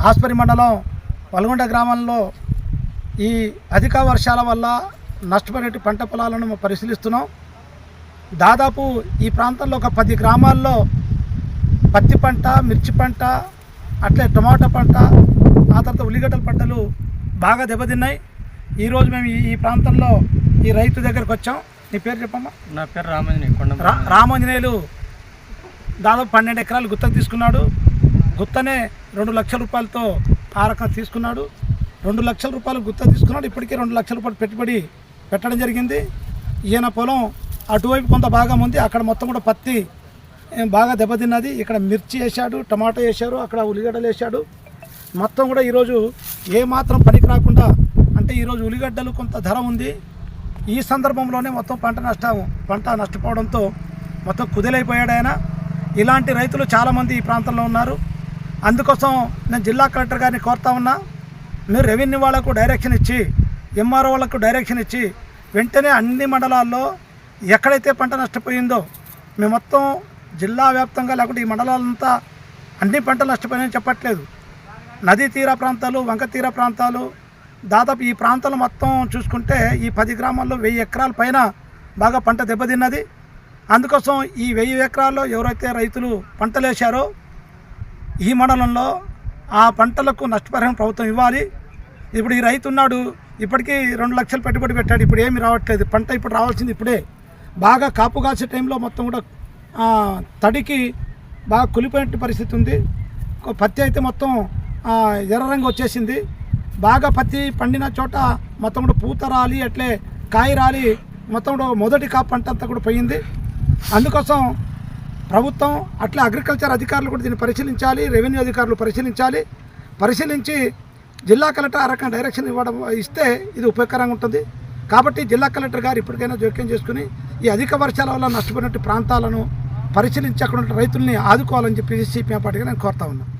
ఆస్పరి మండలం పల్గొండ గ్రామంలో ఈ అధిక వర్షాల వల్ల నష్టపోయినట్టు పంట పొలాలను మేము పరిశీలిస్తున్నాం. దాదాపు ఈ ప్రాంతంలో ఒక పది గ్రామాల్లో పత్తి పంట మిర్చి పంట అట్లే టమాటా పంట ఆ తర్వాత ఉల్లిగడ్డల పంటలు బాగా దెబ్బతిన్నాయి. ఈరోజు మేము ఈ- ఈ ప్రాంతంలో ఈ రైతు దగ్గరకు వచ్చాం. నీ పేరు చెప్పమ్మా? నా పేరు రామంజని కొండ రా రామాంజనేయులు దాదాపు పన్నెండు ఎకరాలు గుత్తకు తీసుకున్నాడు. గుత్తనే రెండు లక్షల రూపాయలతో ఆ రకం తీసుకున్నాడు. రెండు లక్షల రూపాయలు గుత్త తీసుకున్నాడు. ఇప్పటికే రెండు లక్షల రూపాయలు పెట్టుబడి పెట్టడం జరిగింది. ఈయన పొలం అటువైపు కొంత భాగం ఉంది. అక్కడ మొత్తం కూడా పత్తి బాగా దెబ్బతిన్నది. ఇక్కడ మిర్చి వేశాడు టమాటా వేశారు అక్కడ ఉల్లిగడ్డలు వేశాడు. మొత్తం కూడా ఈరోజు ఏమాత్రం పనికి రాకుండా అంటే ఈరోజు ఉల్లిగడ్డలు కొంత ధర ఉంది. ఈ సందర్భంలోనే మొత్తం పంట నష్టం పంట నష్టపోవడంతో మొత్తం కుదిలైపోయాడు ఆయన. ఇలాంటి రైతులు చాలామంది ఈ ప్రాంతంలో ఉన్నారు. అందుకోసం నేను జిల్లా కలెక్టర్ గారిని కోరుతా ఉన్నా మీరు రెవెన్యూ వాళ్ళకు డైరెక్షన్ ఇచ్చి ఎంఆర్ఓ వాళ్ళకు డైరెక్షన్ ఇచ్చి వెంటనే అన్ని మండలాల్లో ఎక్కడైతే పంట నష్టపోయిందో మేము మొత్తం జిల్లా వ్యాప్తంగా లేకుంటే ఈ మండలాలంతా అన్ని పంటలు నష్టపోయాయని చెప్పట్లేదు. నదీ తీర ప్రాంతాలు వంక తీర ప్రాంతాలు దాదాపు ఈ ప్రాంతాలు మొత్తం చూసుకుంటే ఈ పది గ్రామాల్లో వెయ్యి ఎకరాల పైన బాగా పంట దెబ్బతిన్నది. అందుకోసం ఈ వెయ్యి ఎకరాల్లో ఎవరైతే రైతులు పంటలు వేశారో ఈ మండలంలో ఆ పంటలకు నష్టపరిహారం ప్రభుత్వం ఇవ్వాలి. ఇప్పుడు ఈ రైతు ఉన్నాడు ఇప్పటికీ రెండు లక్షలు పెట్టుబడి పెట్టాడు ఇప్పుడు ఏమి రావట్లేదు. పంట ఇప్పుడు రావాల్సింది ఇప్పుడే. బాగా కాపు కాసే టైంలో మొత్తం కూడా తడికి బాగా కులిపోయిన పరిస్థితి ఉంది. పత్తి అయితే మొత్తం ఎర్ర రంగు వచ్చేసింది. బాగా పత్తి పండిన చోట మొత్తం కూడా పూత రాలి అట్లే కాయ రాలి మొత్తం కూడా మొదటి కాపు పంట అంతా కూడా పోయింది. అందుకోసం ప్రభుత్వం అట్లా అగ్రికల్చర్ అధికారులు కూడా దీన్ని పరిశీలించాలి రెవెన్యూ అధికారులు పరిశీలించాలి. పరిశీలించి జిల్లా కలెక్టర్ ఆ రకం డైరెక్షన్ ఇవ్వడం ఇస్తే ఇది ఉపయోగకరంగా ఉంటుంది. కాబట్టి జిల్లా కలెక్టర్ గారు ఇప్పటికైనా జోక్యం చేసుకుని ఈ అధిక వర్షాల వల్ల నష్టపోయినట్టు ప్రాంతాలను పరిశీలించి అక్కడ రైతుల్ని ఆదుకోవాలని చెప్పి సిపిఎం పార్టీగా నేను కోరుతా ఉన్నాను